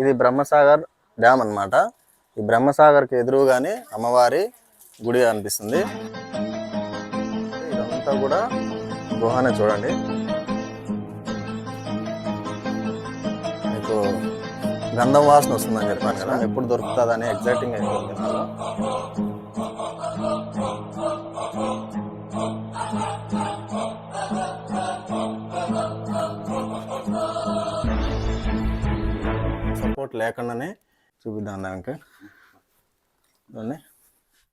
ఇది బ్రహ్మసాగర్ డ్యామ్ అన్నమాట. ఈ బ్రహ్మసాగర్కి ఎదురుగానే అమ్మవారి గుడి అనిపిస్తుంది. ఇదంతా కూడా గుహనే చూడండి. మీకు గంధం వాసన వస్తుందని చెప్పాను కదా ఎప్పుడు దొరుకుతుందని ఎగ్జైటింగ్ అయిపోతుంది నాలో. లేకుండానే చూపిద్దాం దానికి.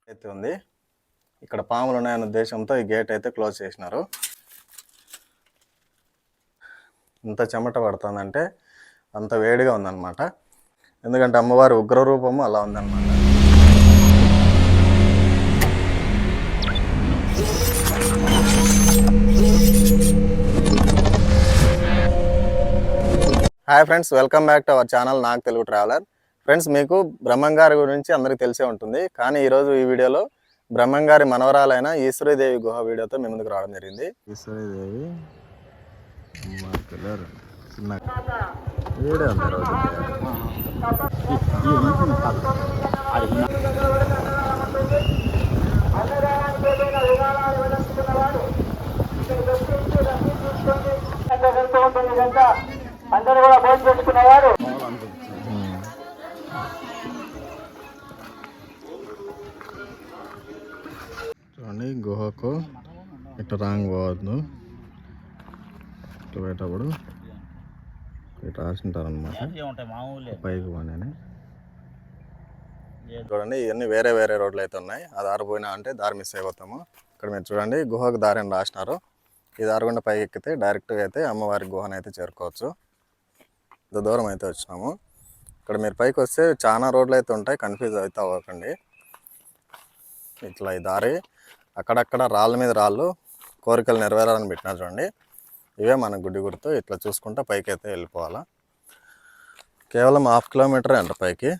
అయితే ఉంది. ఇక్కడ పాములు ఉన్నాయన్న ఉద్దేశంతో ఈ గేట్ అయితే క్లోజ్ చేసినారు. ఇంత చెమట పడుతుందంటే అంత వేడిగా ఉందన్నమాట. ఎందుకంటే అమ్మవారి ఉగ్ర రూపము అలా ఉందన్నమాట. Hi friends welcome back to our channel నాకు తెలుగు ట్రావెలర్ ఫ్రెండ్స్ మీకు బ్రహ్మంగారి గురించి అందరికీ తెలిసే ఉంటుంది. కానీ ఈరోజు ఈ వీడియోలో బ్రహ్మంగారి మనవరాలైన ఈశ్వరీదేవి గుహ వీడియోతో మీ ముందుకు రావడం జరిగింది. ఈశ్వరీదేవి అందరూ కూడా భోజనం చేసుకునేవారు చూడండి గుహకు ఇట్లా రాంగ్ పోవద్దు. ఇట్లా పోయేటప్పుడు ఇట్లా రాసింటారు అనమాట ఉంటాయి మామూలే పైకి పోనీ చూడండి ఇవన్నీ వేరే వేరే రోడ్లు అయితే ఉన్నాయి. ఆ దారి పోయినా అంటే దారి మిస్ అయిపోతాము. ఇక్కడ మీరు చూడండి గుహకు దారి అని రాసినారు. ఈ దారి గుండా పైకి ఎక్కితే డైరెక్ట్గా అయితే అమ్మవారి గుహను అయితే చేరుకోవచ్చు. ఇంత దూరం అయితే వచ్చినాము. ఇక్కడ మీరు పైకి వస్తే చాలా రోడ్లు అయితే ఉంటాయి కన్ఫ్యూజ్ అయితే అవ్వకండి. ఇట్లా ఈ దారి అక్కడక్కడ రాళ్ళ మీద రాళ్ళు కోరికలు నెరవేరాలని పెట్టినా చూడండి. ఇవే మన గుడి గుర్తు ఇట్లా చూసుకుంటే పైకి అయితే వెళ్ళిపోవాలా. కేవలం హాఫ్ కిలోమీటరే అంట పైకి.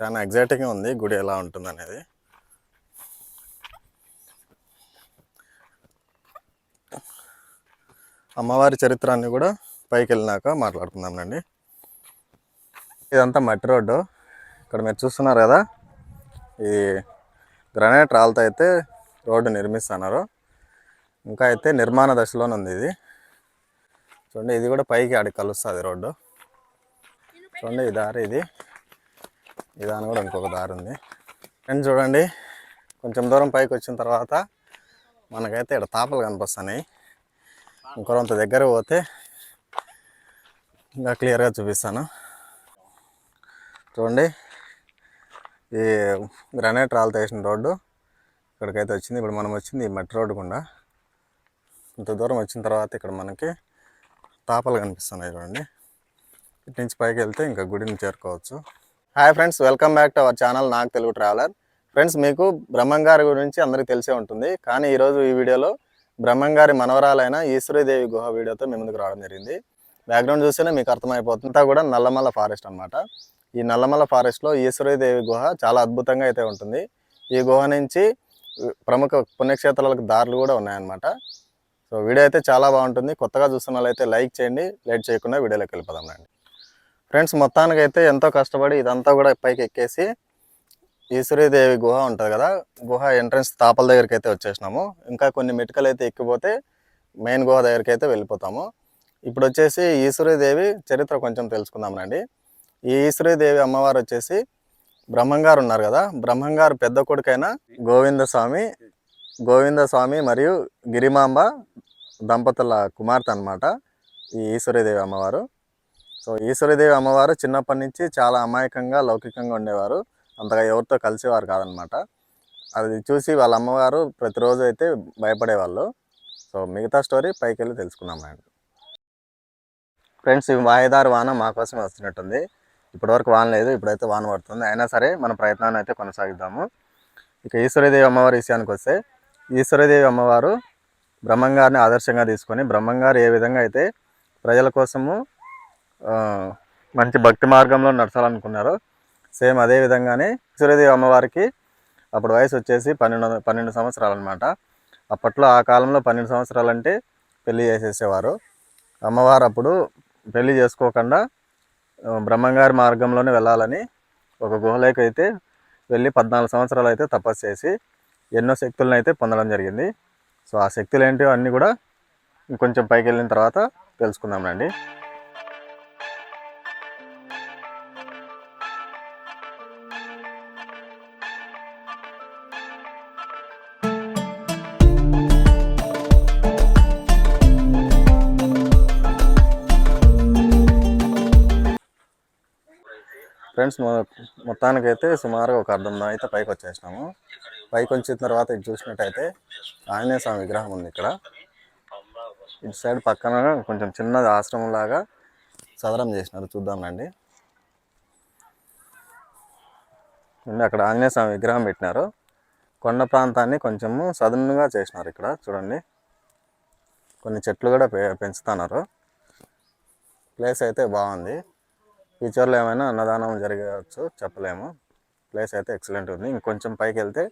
చాలా ఎగ్జైటింగ్గా ఉంది గుడి ఎలా ఉంటుందనేది. అమ్మవారి చరిత్రాన్ని కూడా పైకి వెళ్ళినాక మాట్లాడుకుందామండి ఇదంతా మట్టి రోడ్డు. ఇక్కడ మీరు చూస్తున్నారు కదా ఈ గ్రనైట్ రాళ్ళతో అయితే రోడ్డు నిర్మిస్తున్నారు. ఇంకా అయితే నిర్మాణ దశలోనే ఉంది ఇది. చూడండి ఇది కూడా పైకి ఆడికి కలుస్తుంది రోడ్డు. చూడండి ఈ దారి ఇది. ఈ దాని కూడా ఇంకొక దారి ఉంది. అండ్ చూడండి కొంచెం దూరం పైకి వచ్చిన తర్వాత మనకైతే ఇక్కడ తాపలు కనిపిస్తున్నాయి. ఇంకొంత దగ్గర పోతే ఇంకా క్లియర్గా చూపిస్తాను. చూడండి. ఈ గ్రానైట్ రాళ్ళతో వేసిన రోడ్డు ఇక్కడికైతే వచ్చింది. ఇప్పుడు మనం వచ్చింది ఈ మట్టి రోడ్డు గుండా. ఇంత దూరం వచ్చిన తర్వాత ఇక్కడ మనకి తాపలు కనిపిస్తున్నాయి చూడండి. ఇటు నుంచి పైకి వెళ్తే ఇంకా గుడిని చేరుకోవచ్చు. Hi friends welcome back to our channel నాకు తెలుగు ట్రావెలర్. ఫ్రెండ్స్ మీకు బ్రహ్మంగారి గురించి అందరికీ తెలిసే ఉంటుంది. కానీ ఈరోజు ఈ వీడియోలో బ్రహ్మంగారి మనవరాలైన ఈశ్వరీదేవి గుహ వీడియోతో మీ ముందుకు రావడం జరిగింది. బ్యాక్గ్రౌండ్ చూస్తేనే మీకు అర్థమైపోతుంది. అంతా కూడా నల్లమల్ల ఫారెస్ట్ అనమాట ఈ నల్లమల్ల ఫారెస్ట్లో ఈశ్వరీదేవి గుహ చాలా అద్భుతంగా అయితే ఉంటుంది. ఈ గుహ నుంచి ప్రముఖ పుణ్యక్షేత్రాలకు దారులు కూడా ఉన్నాయన్నమాట. సో వీడియో అయితే చాలా బాగుంటుంది. కొత్తగా చూస్తున్న వాళ్ళైతే లైక్ చేయండి లేట్ చేయకుండా వీడియోలోకి వెళ్ళిపోదాం రండి. ఫ్రెండ్స్ మొత్తానికి అయితే ఎంతో కష్టపడి ఇదంతా కూడా పైకి ఎక్కేసి ఈశ్వరీదేవి గుహ ఉంటుంది కదా? గుహ ఎంట్రన్స్ తాపల దగ్గరికి అయితే వచ్చేసినాము. ఇంకా కొన్ని మెటుకలు అయితే ఎక్కిపోతే మెయిన్ గుహ దగ్గరికి అయితే వెళ్ళిపోతాము. ఇప్పుడు వచ్చేసి ఈశ్వరీదేవి చరిత్ర కొంచెం తెలుసుకుందాం రండి. ఈ ఈశ్వరీదేవి అమ్మవారు వచ్చేసి బ్రహ్మంగారు ఉన్నారు కదా. బ్రహ్మంగారు పెద్ద కొడుకైన గోవింద స్వామి గోవింద స్వామి మరియు గిరిమాంబ దంపతుల కుమార్తె అన్నమాట ఈ ఈశ్వరీదేవి అమ్మవారు. సో ఈశ్వరీదేవి అమ్మవారు చిన్నప్పటి నుంచి చాలా అమాయకంగా లౌకికంగా ఉండేవారు. అంతగా ఎవరితో కలిసేవారు కాదనమాట అది చూసి వాళ్ళ అమ్మవారు ప్రతిరోజు అయితే భయపడేవాళ్ళు. సో మిగతా స్టోరీ పైకి వెళ్ళి తెలుసుకున్నాం అండి ఫ్రెండ్స్ ఈ వాయిదారు వాన మా కోసమే వస్తున్నట్టుంది. ఇప్పటివరకు వాన లేదు ఇప్పుడైతే వాన పడుతుంది. అయినా సరే మన ప్రయత్నాన్ని అయితే కొనసాగిద్దాము. ఇక ఈశ్వరీదేవి అమ్మవారి విషయానికి వస్తే ఈశ్వరీదేవి అమ్మవారు బ్రహ్మంగారిని ఆదర్శంగా తీసుకొని బ్రహ్మంగారు ఏ విధంగా అయితే ప్రజల కోసము మంచి భక్తి మార్గంలో నడచాలనుకున్నారో సేమ్ అదే విధంగానే ఈశ్వరీదేవి అమ్మవారికి అప్పుడు వయసు వచ్చేసి పన్నెండు పన్నెండు సంవత్సరాలు అనమాట అప్పట్లో ఆ కాలంలో పన్నెండు సంవత్సరాలు అంటే పెళ్ళి చేసేసేవారు. అమ్మవారు అప్పుడు పెళ్ళి చేసుకోకుండా బ్రహ్మంగారి మార్గంలోనే వెళ్ళాలని ఒక గుహలోకి అయితే వెళ్ళి పద్నాలుగు సంవత్సరాలు అయితే తపస్సు చేసి ఎన్నో శక్తులను అయితే పొందడం జరిగింది. సో ఆ శక్తులు ఏంటో అన్నీ కూడా ఇంకొంచెం పైకి వెళ్ళిన తర్వాత తెలుసుకుందాం రండి. ఫ్రెండ్స్ మొత్తానికైతే సుమారుగా ఒక అర్ధం అయితే పైకి వచ్చేసినాము. పైకి వచ్చిన తర్వాత ఇది చూసినట్టయితే ఆంజనేయ స్వామి విగ్రహం ఉంది ఇక్కడ. ఇటు సైడ్ పక్కన కొంచెం చిన్నది ఆశ్రమం లాగా సదరం చేసినారు. చూద్దాం రండి. అండి అక్కడ ఆంజనేయ స్వామి విగ్రహం పెట్టినారు. కొండ ప్రాంతాన్ని కొంచెము సదునుగా చేసినారు ఇక్కడ. చూడండి. కొన్ని చెట్లు కూడా పె పెంచుతున్నారు. ప్లేస్ అయితే బాగుంది. ఫ్యూచర్లో ఏమైనా అన్నదానం జరగవచ్చు చెప్పలేము. ప్లేస్ అయితే ఎక్సలెంట్ ఉంది. ఇంకొంచెం పైకి వెళ్తే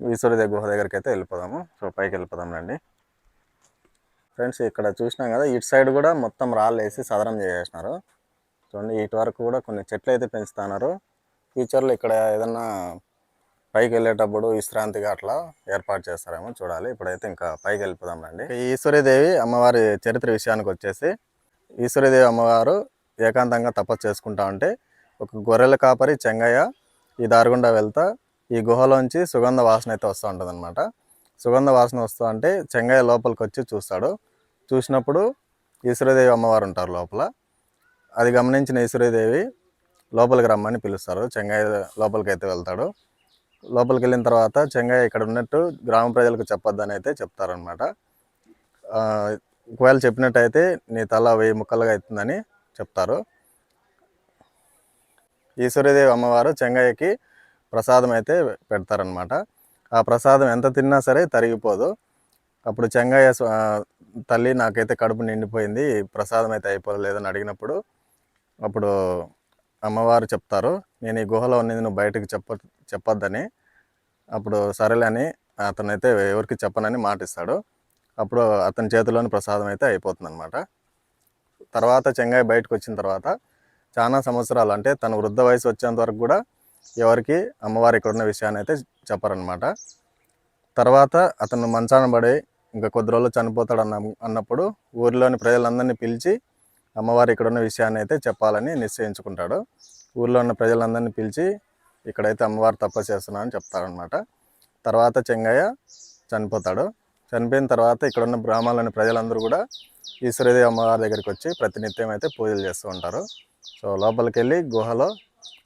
ఈశ్వరుడి గుహ దగ్గరికి అయితే వెళ్ళిపోదాము. సో పైకి వెళ్ళిపోదాం రండి. ఫ్రెండ్స్ ఇక్కడ చూసినాం కదా ఇటు సైడ్ కూడా మొత్తం రాళ్ళు వేసి సదరం చేసేసినారు. చూడండి ఇటు వరకు కూడా కొన్ని చెట్లు అయితే పెంచుతున్నారు. ఫ్యూచర్లో ఇక్కడ ఏదన్నా పైకి వెళ్ళేటప్పుడు విశ్రాంతిగా అట్లా ఏర్పాటు చేస్తారేమో చూడాలి. ఇప్పుడైతే ఇంకా పైకి వెళ్ళిపోదాం రండి. ఈ ఈశ్వరీదేవి అమ్మవారి చరిత్ర విషయానికి వచ్చేసి ఈశ్వరీదేవి అమ్మవారు ఏకాంతంగా తపస్సు చేసుకుంటా ఉంటే ఒక గొర్రెల కాపరి చెంగయ్య ఈ దారుగుండా వెళ్తా ఈ గుహలోంచి సుగంధ వాసన అయితే వస్తూ ఉంటుంది అనమాట సుగంధ వాసన వస్తూ అంటే చెంగయ్య లోపలికి వచ్చి చూస్తాడు. చూసినప్పుడు ఈశ్వరీదేవి అమ్మవారు ఉంటారు లోపల. అది గమనించిన ఈశ్వరదేవి లోపలికి రమ్మని పిలుస్తారు. చెంగయ్య లోపలికి అయితే వెళ్తాడు. లోపలికి వెళ్ళిన తర్వాత చెంగయ్య ఇక్కడ ఉన్నట్టు గ్రామ ప్రజలకు చెప్పొద్దని అయితే చెప్తారనమాట ఒకవేళ చెప్పినట్టయితే నీ తల వెయ్యి ముక్కలుగా అవుతుందని చెప్తారు. ఈశ్వరీదేవి అమ్మవారు చెంగయ్యకి ప్రసాదం అయితే పెడతారనమాట ఆ ప్రసాదం ఎంత తిన్నా సరే తరిగిపోదు. అప్పుడు చెంగయ్య తల్లి నాకైతే కడుపు నిండిపోయింది ప్రసాదం అయితే అయిపోలేదని అడిగినప్పుడు అప్పుడు అమ్మవారు చెప్తారు నేను ఈ గుహలో ఉన్నది నువ్వు బయటకు చెప్ప చెప్పొద్దని. అప్పుడు సరేలే అని అతనైతే ఎవరికి చెప్పనని మాటిస్తాడు. అప్పుడు అతని చేతిలోని ప్రసాదం అయితే అయిపోతుంది అనమాట తర్వాత చెంగాయ బయటకు వచ్చిన తర్వాత చాలా సంవత్సరాలు అంటే తన వృద్ధ వయసు వచ్చేంత వరకు కూడా ఎవరికి అమ్మవారు ఇక్కడ ఉన్న విషయాన్ని అయితే చెప్పరనమాట తర్వాత అతను మంచాన పడి ఇంకా కొద్ది రోజులు చనిపోతాడు అన్న అన్నప్పుడు ఊరిలోని ప్రజలందరినీ పిలిచి అమ్మవారు ఇక్కడ ఉన్న విషయాన్ని అయితే చెప్పాలని నిశ్చయించుకుంటాడు. ఊర్లో ఉన్న ప్రజలందరినీ పిలిచి ఇక్కడైతే అమ్మవారు తపస్సు చేస్తున్నా అని చెప్తారనమాట తర్వాత చెంగయ్య చనిపోతాడు. చనిపోయిన తర్వాత ఇక్కడ ఉన్న గ్రామాల్లోని ప్రజలందరూ కూడా ఈశ్వరదేవి అమ్మవారి దగ్గరికి వచ్చి ప్రతినిత్యం అయితే పూజలు చేస్తూ ఉంటారు. సో లోపలికి వెళ్ళి గుహలో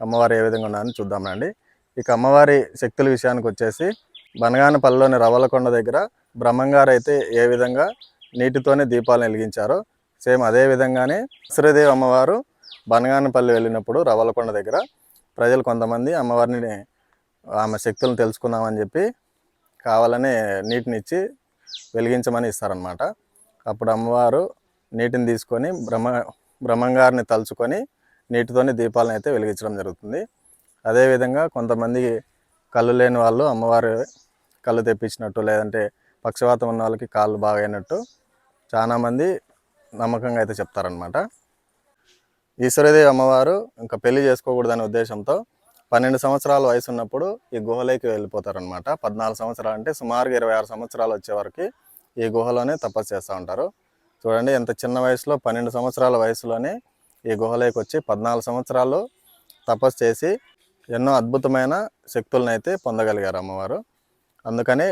అమ్మవారు ఏ విధంగా ఉన్నారని చూద్దాం రండి. ఇక అమ్మవారి శక్తుల విషయానికి వచ్చేసి బనగానపల్లిలోని రవలకొండ దగ్గర బ్రహ్మంగారు అయితే ఏ విధంగా నీటితోనే దీపాలను వెలిగించారో సేమ్ అదే విధంగానే శ్రీదేవి అమ్మవారు బనగానపల్లి వెళ్ళినప్పుడు రవలకొండ దగ్గర ప్రజలు కొంతమంది అమ్మవారిని ఆమె శక్తులను తెలుసుకుందామని చెప్పి కావాలని నీటిని ఇచ్చి వెలిగించమని ఇస్తారనమాట అప్పుడు అమ్మవారు నీటిని తీసుకొని బ్రహ్మ బ్రహ్మంగారిని తలుచుకొని నీటితోని దీపాలను అయితే వెలిగించడం జరుగుతుంది. అదేవిధంగా కొంతమంది కళ్ళు లేని వాళ్ళు అమ్మవారు కళ్ళు తెప్పించినట్టు లేదంటే పక్షవాతం ఉన్న వాళ్ళకి కాళ్ళు బాగైనట్టు చాలామంది నమ్మకంగా అయితే చెప్తారనమాట ఈశ్వరదేవి అమ్మవారు ఇంకా పెళ్ళి చేసుకోకూడదనే ఉద్దేశంతో పన్నెండు సంవత్సరాల వయసు ఉన్నప్పుడు ఈ గుహలోకి వెళ్ళిపోతారనమాట పద్నాలుగు సంవత్సరాలు అంటే సుమారుగా ఇరవై ఆరు సంవత్సరాలు వచ్చే వరకు ఈ గుహలోనే తపస్సు చేస్తూ ఉంటారు. చూడండి ఎంత చిన్న వయసులో పన్నెండు సంవత్సరాల వయసులోనే ఈ గుహలోకి వచ్చి పద్నాలుగు సంవత్సరాలు తపస్సు చేసి ఎన్నో అద్భుతమైన శక్తులను అయితే పొందగలిగారు అమ్మవారు. అందుకని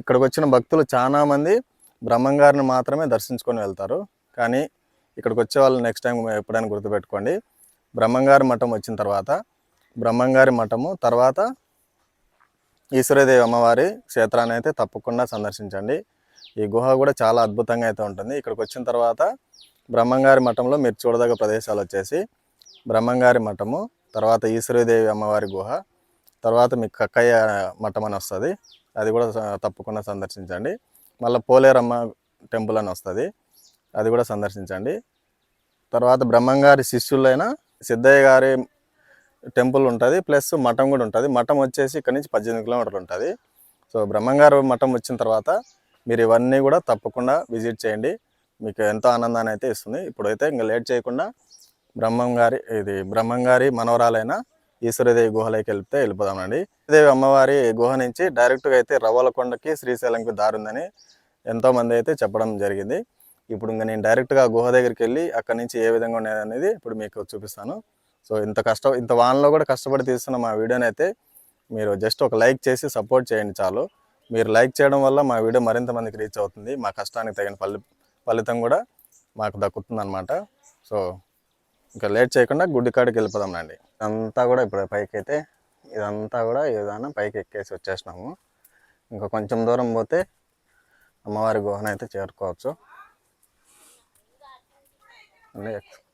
ఇక్కడికి వచ్చిన భక్తులు చాలామంది బ్రహ్మంగారిని మాత్రమే దర్శించుకొని వెళ్తారు. కానీ ఇక్కడికి వచ్చే వాళ్ళు నెక్స్ట్ టైం ఎప్పుడైనా గుర్తుపెట్టుకోండి. బ్రహ్మంగారి మఠం వచ్చిన తర్వాత బ్రహ్మంగారి మఠము తర్వాత ఈశ్వరదేవి అమ్మవారి క్షేత్రాన్ని అయితే తప్పకుండా సందర్శించండి. ఈ గుహ కూడా చాలా అద్భుతంగా అయితే ఉంటుంది. ఇక్కడికి వచ్చిన తర్వాత బ్రహ్మంగారి మఠంలో మీరు చూడదగ్గ ప్రదేశాలు వచ్చేసి బ్రహ్మంగారి మఠము తర్వాత ఈశ్వరీదేవి అమ్మవారి గుహ తర్వాత మీకు కక్కయ్య మఠం అని వస్తుంది. అది కూడా తప్పకుండా సందర్శించండి. మళ్ళీ పోలేరమ్మ టెంపుల్ అని వస్తుంది. అది కూడా సందర్శించండి. తర్వాత బ్రహ్మంగారి శిష్యులైన సిద్ధయ్య గారి టెంపుల్ ఉంటుంది ప్లస్ మఠం కూడా ఉంటుంది. మఠం వచ్చేసి ఇక్కడ నుంచి పద్దెనిమిది కిలోమీటర్లు ఉంటుంది. సో బ్రహ్మంగారు మఠం వచ్చిన తర్వాత మీరు ఇవన్నీ కూడా తప్పకుండా విజిట్ చేయండి. మీకు ఎంతో ఆనందాన్ని అయితే ఇస్తుంది. ఇప్పుడైతే ఇంకా లేట్ చేయకుండా బ్రహ్మంగారి ఇది బ్రహ్మంగారి మనవరాలైన ఈశ్వరదేవి గుహలోకి వెళ్తే వెళ్ళిపోదామండి. దేవి అమ్మవారి గుహ నుంచి డైరెక్ట్గా అయితే రవ్వలకొండకి శ్రీశైలంకి దారుందని ఎంతోమంది అయితే చెప్పడం జరిగింది. ఇప్పుడు ఇంకా నేను డైరెక్ట్గా గుహ దగ్గరికి వెళ్ళి అక్కడి నుంచి ఏ విధంగా ఉండేది అనేది ఇప్పుడు మీకు చూపిస్తాను. సో ఇంత కష్టం ఇంత వానలో కూడా కష్టపడి తీస్తున్న మా వీడియోని అయితే మీరు జస్ట్ ఒక లైక్ చేసి సపోర్ట్ చేయండి చాలు. మీరు లైక్ చేయడం వల్ల మా వీడియో మరింత మందికి రీచ్ అవుతుంది. మా కష్టానికి తగిన ఫలి ఫలితం కూడా మాకు దక్కుతుంది అనమాట సో ఇంకా లేట్ చేయకుండా గుడ్డి కాడికి వెళ్ళిపోదాం అండి ఇదంతా కూడా ఇప్పుడు పైకి అయితే ఇదంతా కూడా ఏదైనా పైకి ఎక్కేసి వచ్చేసినాము. ఇంకా కొంచెం దూరం పోతే అమ్మవారి గుహన అయితే చేరుకోవచ్చు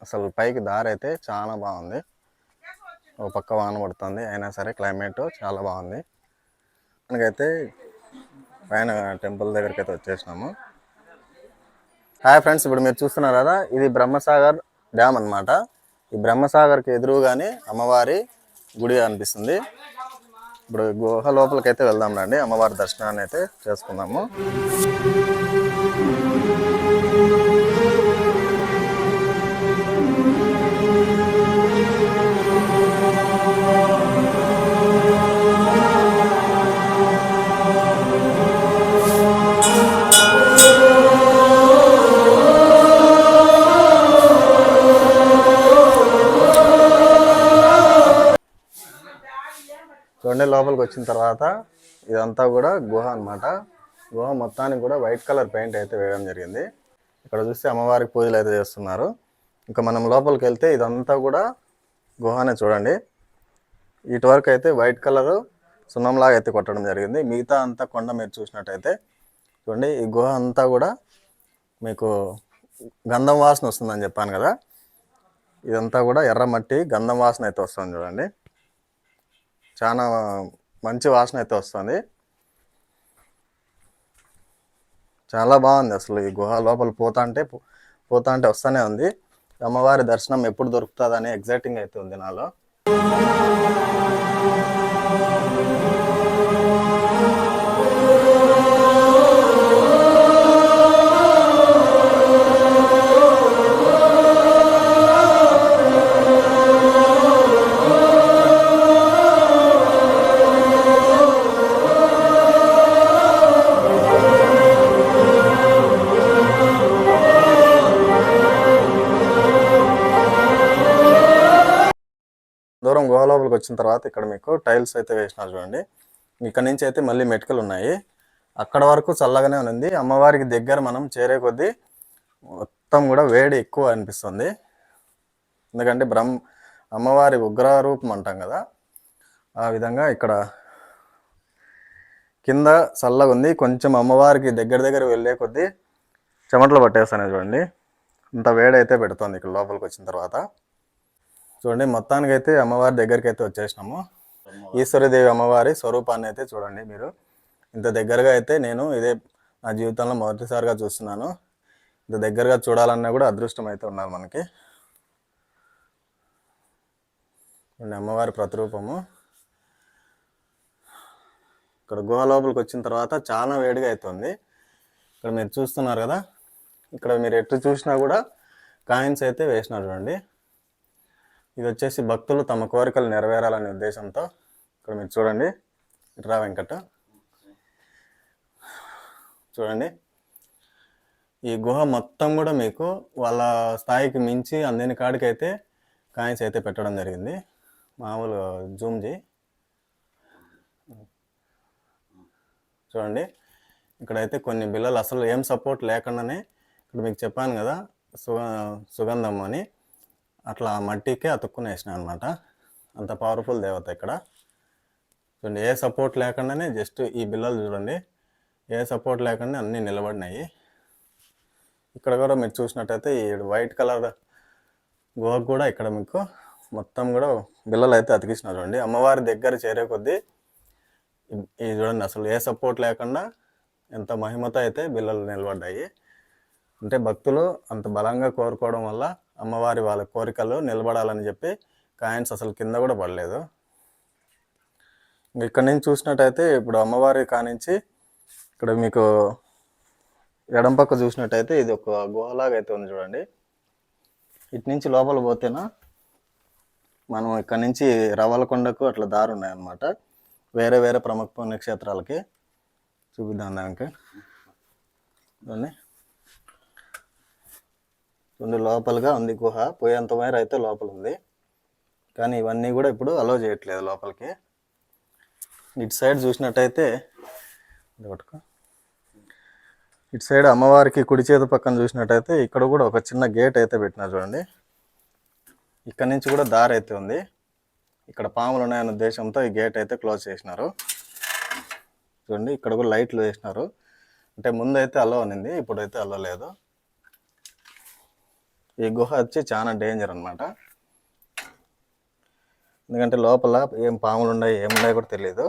అసలు పైకి దారి అయితే చాలా బాగుంది. ఓ పక్క వాన పడుతుంది. అయినా సరే క్లైమేట్ చాలా బాగుంది. మనకైతే పైన టెంపుల్ దగ్గరికి అయితే వచ్చేసినాము. హాయ్ ఫ్రెండ్స్ ఇప్పుడు మీరు చూస్తున్నారు కదా ఇది బ్రహ్మసాగర్ డ్యామ్ అన్నమాట. ఈ బ్రహ్మసాగర్కి ఎదురుగానే అమ్మవారి గుడి అనిపిస్తుంది. ఇప్పుడు గుహ లోపలికి అయితే వెళ్దాం రండి అమ్మవారి దర్శనాన్ని అయితే చేసుకుందాము. లోపలికి వచ్చిన తర్వాత ఇదంతా కూడా గుహ అన్నమాట. గుహ మొత్తానికి కూడా వైట్ కలర్ పెయింట్ అయితే వేయడం జరిగింది. ఇక్కడ చూస్తే అమ్మవారికి పూజలు అయితే చేస్తున్నారు. ఇంకా మనం లోపలికి వెళ్తే ఇదంతా కూడా గుహనే చూడండి. ఇటు వరకు అయితే వైట్ కలర్ సున్నంలాగా అయితే కొట్టడం జరిగింది. మిగతా అంతా కొండ మీరు చూసినట్టయితే చూడండి ఈ గుహ అంతా కూడా మీకు గంధం వాసన వస్తుందని చెప్పాను కదా. ఇదంతా కూడా ఎర్ర మట్టి గంధం వాసన అయితే వస్తుంది చూడండి. చాలా మంచి వాసన అయితే వస్తుంది. చాలా బాగుంది అసలు ఈ గుహ లోపల పోతా అంటే పో- పోతా అంటే వస్తూనే ఉంది. అమ్మవారి దర్శనం ఎప్పుడు దొరుకుతుంది ఎగ్జైటింగ్ అయితే ఉంది నాలో. దూరం గుహ లోపలికి వచ్చిన తర్వాత ఇక్కడ మీకు టైల్స్ అయితే వేసినారు చూడండి. ఇక్కడ నుంచి అయితే మళ్ళీ మెటికలు ఉన్నాయి. అక్కడ వరకు చల్లగానే ఉంది. అమ్మవారికి దగ్గర మనం చేరే కొద్దీ మొత్తం కూడా వేడి ఎక్కువ అనిపిస్తుంది. ఎందుకంటే బ్రహ్మ అమ్మవారి ఉగ్రారూపం అంటాం కదా. ఆ విధంగా ఇక్కడ కింద చల్లగా ఉంది. కొంచెం అమ్మవారికి దగ్గర దగ్గర వెళ్ళే కొద్దీ చెమటలు పట్టేస్తాను చూడండి. ఇంత వేడి అయితే పెడుతుంది ఇక్కడ లోపలికి వచ్చిన తర్వాత. చూడండి మొత్తానికి అయితే అమ్మవారి దగ్గరికి అయితే వచ్చేసినాము. ఈశ్వరదేవి అమ్మవారి స్వరూపాన్ని అయితే చూడండి మీరు. ఇంత దగ్గరగా అయితే నేను ఇదే నా జీవితంలో మొదటిసారిగా చూస్తున్నాను. ఇంత దగ్గరగా చూడాలన్నా కూడా అదృష్టం అయితే ఉన్నారు మనకి. అమ్మవారి ప్రతిరూపము. ఇక్కడ గుహ లోపలికి వచ్చిన తర్వాత చాలా వేడిగా అవుతుంది ఇక్కడ మీరు చూస్తున్నారు కదా ఇక్కడ మీరు ఎటు చూసినా కూడా కాయిన్స్ అయితే వేసినారు చూడండి. ఇది వచ్చేసి భక్తులు తమ కోరికలు నెరవేరాలనే ఉద్దేశంతో ఇక్కడ మీరు చూడండి. ఇట్రా వెంకట. చూడండి. ఈ గుహ మొత్తం కూడా మీకు వాళ్ళ స్థాయికి మించి అందని కాడికి అయితే కాయిన్స్ అయితే పెట్టడం జరిగింది. మామూలు జూమ్ చేయి. చూడండి. ఇక్కడైతే కొన్ని బిల్లలు అసలు ఏం సపోర్ట్ లేకుండానే ఇక్కడ మీకు చెప్పాను కదా సుగ సుగంధం అని. అట్లా మట్టికే అతుక్కుని వేసిన అనమాట అంత పవర్ఫుల్ దేవత ఇక్కడ. చూడండి ఏ సపోర్ట్ లేకుండానే జస్ట్ ఈ బిల్లలు చూడండి ఏ సపోర్ట్ లేకుండా అన్నీ నిలబడినాయి. ఇక్కడ కూడా మీరు చూసినట్టయితే ఈ వైట్ కలర్ గోగ కూడా ఇక్కడ మీకు మొత్తం కూడా బిల్లలు అయితే అతికిస్తున్నారు చూడండి. అమ్మవారి దగ్గర చేరే కొద్దీ ఇది చూడండి అసలు ఏ సపోర్ట్ లేకుండా ఎంత మహిమతో అయితే బిల్లలు నిలబడ్డాయి. అంటే భక్తులు అంత బలంగా కోరుకోవడం వల్ల అమ్మవారి వాళ్ళ కోరికలు నిలబడాలని చెప్పి కాయిన్స్ అసలు కింద కూడా పడలేదు. ఇక్కడ నుంచి చూసినట్టయితే ఇప్పుడు అమ్మవారి కానించి ఇక్కడ మీకు ఎడం పక్క చూసినట్టయితే ఇది ఒక గుహలాగా అయితే ఉంది చూడండి. ఇటు నుంచి లోపల పోతేనా మనం ఇక్కడ నుంచి రవలకొండకు అట్లా దారి ఉన్నాయన్నమాట. వేరే వేరే ప్రముఖ పుణ్యక్షేత్రాలకి చూపిద్దాం దానికి. కొన్ని లోపలగా ఉంది గుహ. పోయేంత మేర అయితే లోపల ఉంది. కానీ ఇవన్నీ కూడా ఇప్పుడు అలో చేయట్లేదు లోపలికి. ఇటు సైడ్ చూసినట్టయితే ఇది ఇటు సైడ్ అమ్మవారికి కుడి చేతి పక్కన చూసినట్టయితే ఇక్కడ కూడా ఒక చిన్న గేట్ అయితే పెట్టినారు చూడండి. ఇక్కడ నుంచి కూడా దారి అయితే ఉంది. ఇక్కడ పాములు ఉన్నాయన్న ఉద్దేశంతో ఈ గేట్ అయితే క్లోజ్ చేసినారు. చూడండి ఇక్కడ కూడా లైట్లు వేసినారు. అంటే ముందు అయితే అలో ఉంది ఇప్పుడైతే అలో లేదు. ఈ గుహ వచ్చి చాలా డేంజర్ అనమాట ఎందుకంటే లోపల ఏం పాములు ఉన్నాయి ఏమున్నాయో కూడా తెలియదు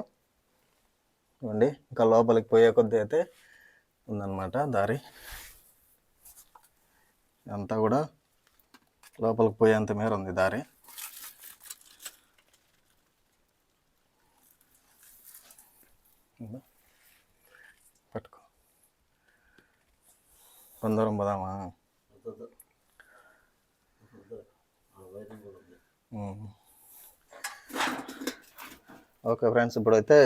ఇవ్వండి ఇంకా లోపలికి పోయే కొద్దీ అయితే ఉందన్నమాట దారి. అంతా కూడా లోపలికి పోయేంత మేర ఉంది దారి. పట్టుకో. కొందరం పోదామా? ఓకే ఫ్రెండ్స్ ఇప్పుడైతే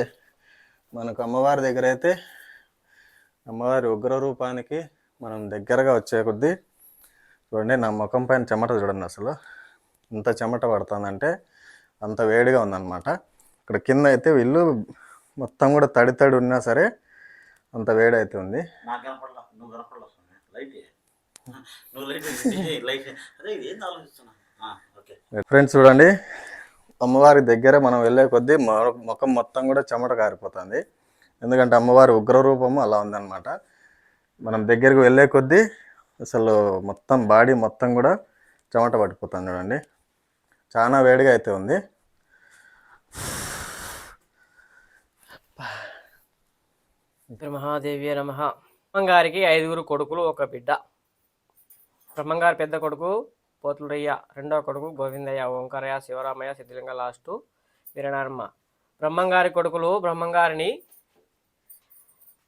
మనకు అమ్మవారి దగ్గర అయితే అమ్మవారి ఉగ్ర రూపానికి మనం దగ్గరగా వచ్చే కొద్దీ చూడండి నా ముఖం పైన చెమట చూడండి అసలు. ఎంత చెమట పడుతుందంటే అంత వేడిగా ఉందన్నమాట. ఇక్కడ కింద అయితే వీళ్ళు మొత్తం కూడా తడి తడి ఉన్నా సరే అంత వేడి అయితే ఉంది నువ్వు లైట్. నువ్వు లైట్ లైట్ అదే ఆలోచిస్తున్నా? ఫ్రెండ్స్ చూడండి అమ్మవారి దగ్గర మనం వెళ్ళే కొద్దీ ముఖం మొత్తం కూడా చెమట కారిపోతుంది. ఎందుకంటే అమ్మవారి ఉగ్ర రూపము అలా ఉందన్నమాట. మనం దగ్గరికి వెళ్ళే కొద్దీ అసలు మొత్తం బాడీ మొత్తం కూడా చెమట పట్టిపోతుంది చూడండి. చాలా వేడిగా అయితే ఉంది. మహాదేవి నమ. బ్రహ్మంగారికి ఐదుగురు కొడుకులు ఒక బిడ్డ. బ్రహ్మంగారి పెద్ద కొడుకు పోతులరయ్య రెండో కొడుకు గోవిందయ్య ఓంకారయ్య శివరామయ్య సిద్ధిలింగ లాస్టు వీరనర్మ బ్రహ్మంగారి కొడుకులు బ్రహ్మంగారిని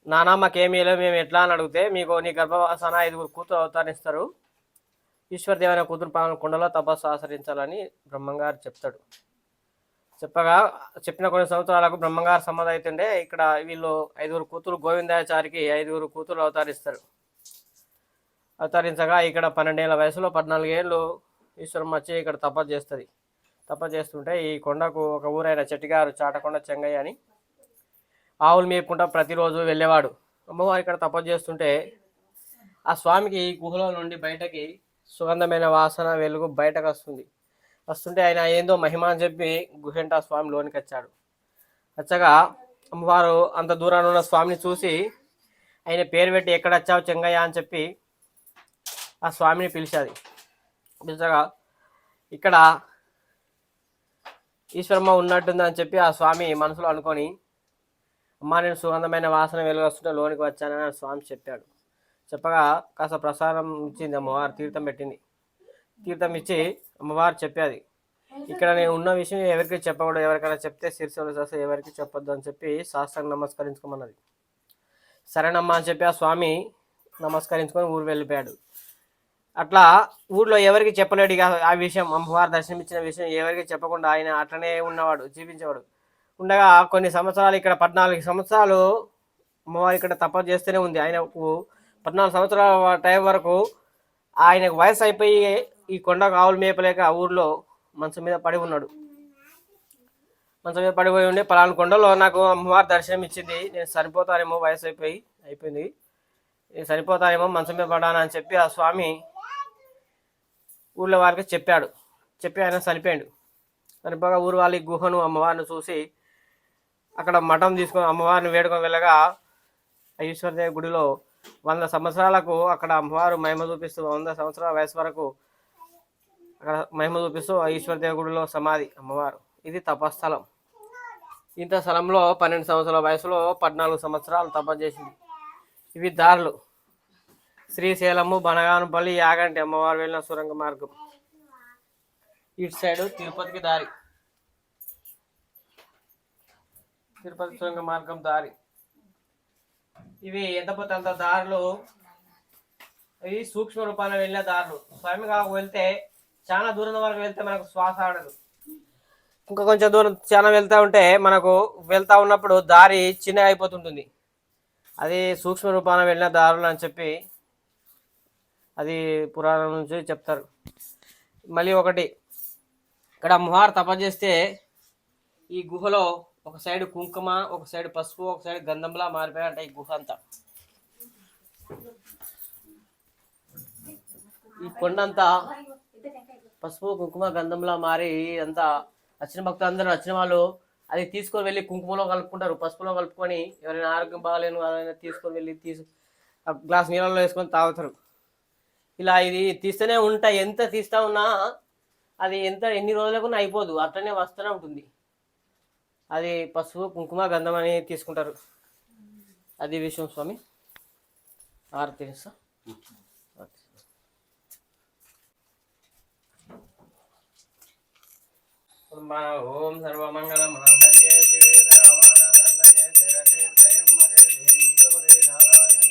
నానా మాకేమీలో మేము ఎట్లా? అని అడిగితే మీకు నీ గర్భవాసన ఐదుగురు కూతురు అవతారిస్తారు. ఈశ్వరదేవైన కూతురు పాలన కుండలో తపస్సు ఆచరించాలని బ్రహ్మంగారు చెప్తాడు. చెప్పగా చెప్పిన కొన్ని సంవత్సరాలకు బ్రహ్మంగారు సంబంధం అవుతుండే ఇక్కడ వీళ్ళు ఐదుగురు కూతురు గోవిందాచారికి ఐదుగురు కూతురు అవతరిస్తారు. అవతరించగా ఇక్కడ పన్నెండేళ్ళ వయసులో పద్నాలుగేళ్ళు ఈశ్వరం వచ్చి ఇక్కడ తప్ప చేస్తుంది. తప్ప చేస్తుంటే ఈ కొండకు ఒక ఊరైన చెట్టిగారు చాటకొండ చెంగయ్య అని ఆవులు మేపుకుంటా ప్రతిరోజు వెళ్ళేవాడు. అమ్మవారు ఇక్కడ తపస్సు చేస్తుంటే ఆ స్వామికి ఈ గుహలో నుండి బయటకి సుగంధమైన వాసన వెలుగు బయటకు వస్తుంది. వస్తుంటే ఆయన ఏందో మహిమ అని చెప్పి గుహెంట స్వామి లోనికి వచ్చాడు. వచ్చగా అమ్మవారు అంత దూరాన ఉన్న స్వామిని చూసి ఆయన పేరు పెట్టి ఎక్కడ వచ్చావు చెంగయ్య అని చెప్పి ఆ స్వామిని పిలిచాది. పిలిచగా ఇక్కడ ఈశ్వరమ్మ ఉన్నట్టుంది అని చెప్పి ఆ స్వామి మనసులో అనుకొని అమ్మ నేను సుగంధమైన వాసన వెలుగొస్తుంటే లోనికి వచ్చానని ఆ స్వామి చెప్పాడు. చెప్పగా కాస్త ప్రసాదం ఇచ్చింది అమ్మవారు తీర్థం పెట్టింది. తీర్థం ఇచ్చి అమ్మవారు చెప్పేది ఇక్కడ నేను ఉన్న విషయం ఎవరికి చెప్పకూడదు. ఎవరికైనా చెప్తే శిరస్సులు చేస్తే ఎవరికి చెప్పొద్దు అని చెప్పి శాస్త్రం నమస్కరించుకోమన్నది. సరేనమ్మా అని చెప్పి ఆ స్వామి నమస్కరించుకొని ఊరు వెళ్ళిపోయాడు. అట్లా ఊర్లో ఎవరికి చెప్పలేడు ఇక ఆ విషయం అమ్మవారు దర్శనమిచ్చిన విషయం ఎవరికి చెప్పకుండా ఆయన అట్లనే ఉన్నవాడు జీవించేవాడు. ఉండగా కొన్ని సంవత్సరాలు ఇక్కడ పద్నాలుగు సంవత్సరాలు అమ్మవారు ఇక్కడ తపస్సు చేస్తూనే ఉంది. ఆయనకు పద్నాలుగు సంవత్సరాల టైం వరకు ఆయనకు వయసు అయిపోయి ఈ కొండకు ఆవులు మేపలేక ఆ ఊర్లో మంచం మీద పడి ఉన్నాడు. మంచం మీద పడిపోయి ఉండి పలానా కొండలో నాకు అమ్మవారు దర్శనం ఇచ్చింది నేను చనిపోతానేమో వయసు అయిపోయి అయిపోయింది. నేను చనిపోతానేమో మంచం మీద పడాను అని చెప్పి ఆ స్వామి ఊళ్ళో వారికి చెప్పాడు. చెప్పి ఆయన చనిపోయాడు. చనిపోగా ఊరు వాళ్ళ గుహను అమ్మవారిని చూసి అక్కడ మఠం తీసుకొని అమ్మవారిని వేడుకొని వెళ్ళగా ఈశ్వరదేవి గుడిలో వంద సంవత్సరాలకు అక్కడ అమ్మవారు మహిమ చూపిస్తూ వంద సంవత్సరాల వయసు వరకు అక్కడ మహిమ చూపిస్తూ ఆ ఈశ్వరదేవి గుడిలో సమాధి అమ్మవారు. ఇది తపస్థలం. ఇంత స్థలంలో పన్నెండు సంవత్సరాల వయసులో పద్నాలుగు సంవత్సరాలు తపస్సు చేసింది. ఇవి దారులు. శ్రీశైలము బనగానపల్లి యాగంటి అమ్మవారు వెళ్ళిన సురంగ మార్గం. ఇటు సైడ్ తిరుపతికి దారి. తిరుపతి సురంగ మార్గం దారి. ఇవి ఎంత పోతే అంత దారులు. ఇవి సూక్ష్మ రూపాన వెళ్ళే దారులు. స్వామి కాకు వెళ్తే చాలా దూరం వరకు వెళ్తే మనకు శ్వాస ఆడదు. ఇంకా కొంచెం దూరం చాలా వెళ్తూ ఉంటే మనకు వెళ్తా ఉన్నప్పుడు దారి చిన్నగా అయిపోతుంటుంది. అది సూక్ష్మ రూపాన వెళ్ళిన దారులు అని చెప్పి అది పురాణం నుంచి చెప్తారు. మళ్ళీ ఒకటి ఇక్కడ ముహార్ తప చేస్తే ఈ గుహలో ఒక సైడ్ కుంకుమ ఒక సైడ్ పసుపు ఒక సైడ్ గంధంలా మారిపోయాయంట ఈ గుహ అంతా. ఈ కొండంతా పసుపు కుంకుమ గంధంలా మారి అంతా వచ్చిన భక్తులు అందరూ వచ్చిన వాళ్ళు అది తీసుకొని వెళ్ళి కుంకుమలో కలుపుకుంటారు. పసుపులో కలుపుకొని ఎవరైనా ఆరోగ్యం బాగాలేని వాళ్ళైనా తీసుకొని వెళ్ళి తీసు గ్లాస్ నీళ్ళలో వేసుకొని తాగుతారు. ఇలా ఇది తీస్తూనే ఉంటాయి ఎంత తీస్తా ఉన్నా అది ఎంత ఎన్ని రోజులకు అయిపోదు అట్లనే వస్తూనే ఉంటుంది. అది పసుపు కుంకుమ గంధం అని తీసుకుంటారు. అది విషయం స్వామి ఆరు తెలుసా? ఇప్పుడు మన ఓం సర్వమంగళ మాంగళ్యే శివే సర్వార్థసాధకే శరణే మరే దేవి గౌరే నారాయణ.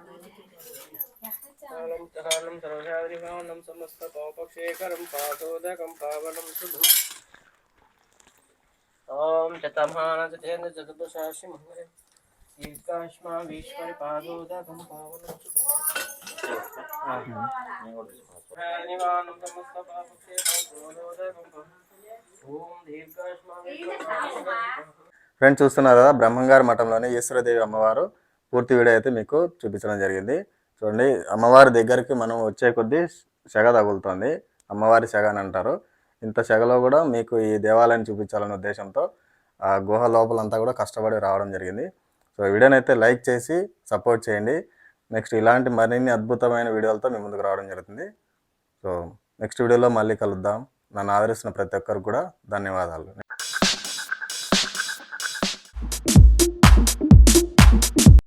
యథామహే శరణ్యం ఓం సమస్త పాపక్షేకరం పాదోదకం పావనం శుభం ఓం చతమాన చతేంద్ర మంగళం దీర్ఘాష్మా పాదోదకం పావనం శుభం సమస్త పాపక్షేకరం పాదోదకం ఓం దీర్ఘాష్మా ఫ్రెండ్స్ చూస్తున్నారు కదా బ్రహ్మంగారి మఠంలోని ఈశ్వరదేవి అమ్మవారు. పూర్తి వీడియో అయితే మీకు చూపించడం జరిగింది. చూడండి అమ్మవారి దగ్గరికి మనం వచ్చే కొద్దీ సెగ తగులుతుంది. అమ్మవారి సెగ అని అంటారు. ఇంత సెగలో కూడా మీకు ఈ దేవాలయాన్ని చూపించాలనే ఉద్దేశంతో ఆ గుహ లోపలంతా కూడా కష్టపడి రావడం జరిగింది. సో వీడియోని అయితే లైక్ చేసి సపోర్ట్ చేయండి. నెక్స్ట్ ఇలాంటి మరిన్ని అద్భుతమైన వీడియోలతో మీ ముందుకు రావడం జరుగుతుంది. సో నెక్స్ట్ వీడియోలో మళ్ళీ కలుద్దాం. నన్ను ఆదరిస్తున్న ప్రతి ఒక్కరికి కూడా ధన్యవాదాలు.